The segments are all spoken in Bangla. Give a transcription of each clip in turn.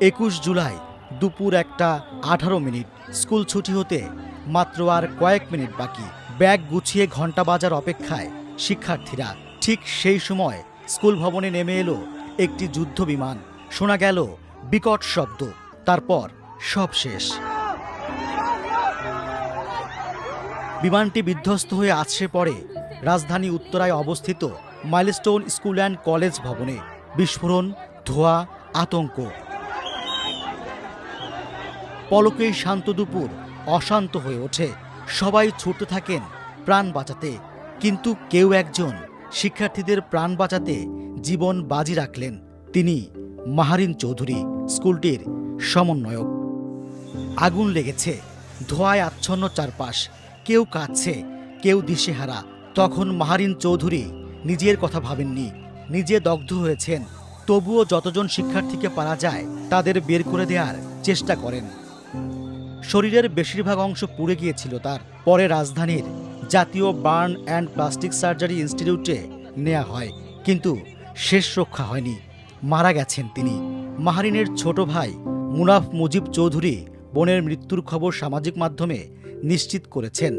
একুশ জুলাই দুপুর একটা আঠারো মিনিট স্কুল ছুটি হতে মাত্র আর কয়েক মিনিট বাকি। ব্যাগ গুছিয়ে ঘণ্টা বাজার অপেক্ষায় শিক্ষার্থীরা ঠিক সেই সময় স্কুল ভবনে নেমে এলো একটি যুদ্ধ বিমান। শোনা গেল বিকট শব্দ, তারপর সব শেষ। বিমানটি বিধ্বস্ত হয়ে আছড়ে পড়ে রাজধানী উত্তরায় অবস্থিত মাইলস্টোন স্কুল অ্যান্ড কলেজ ভবনে। বিস্ফোরণ, ধোঁয়া, আতঙ্ক। পলকেই শান্ত দুপুর, অশান্ত হয়ে ওঠে। সবাই ছুটতে থাকেন প্রাণ বাঁচাতে। কিন্তু কেউ একজন শিক্ষার্থীদের প্রাণ বাঁচাতে জীবন বাজি রাখলেন। তিনি মাহারিন চৌধুরী, স্কুলটির সমন্বয়ক। আগুন লেগেছে, ধোঁয়ায় আচ্ছন্ন চারপাশ। কেউ কাঁদছে, কেউ দিশেহারা। তখন মাহারিন চৌধুরী নিজের কথা ভাবেননি, নিজে দগ্ধ হয়েছেন। তবুও যতজন শিক্ষার্থীকে পারা যায়, তাদের বের করে দেওয়ার চেষ্টা করেন। শরীরের বেশিরভাগ অংশ পুড়ে গিয়েছিল তার। পরে রাজধানীর জাতীয় বার্ন অ্যান্ড প্লাস্টিক সার্জারি ইনস্টিটিউটে নেওয়া হয়, কিন্তু শেষ রক্ষা হয়নি। মারা গেছেন তিনি। মাহারিনের ছোট ভাই মুনাফ মুজিব চৌধুরী বোনের মৃত্যুর খবর সামাজিক মাধ্যমে নিশ্চিত করেছেন।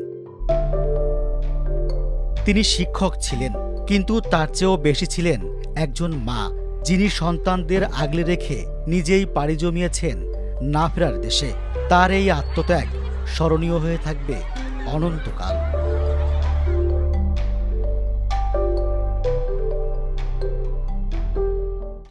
তিনি শিক্ষক ছিলেন, কিন্তু তার চেয়েও বেশি ছিলেন একজন মা, যিনি সন্তানদের আগলে রেখে নিজেই পাড়ি জমিয়েছেন না ফেরার দেশে। তার এই আত্মত্যাগ স্মরণীয় হয়ে থাকবে অনন্তকাল।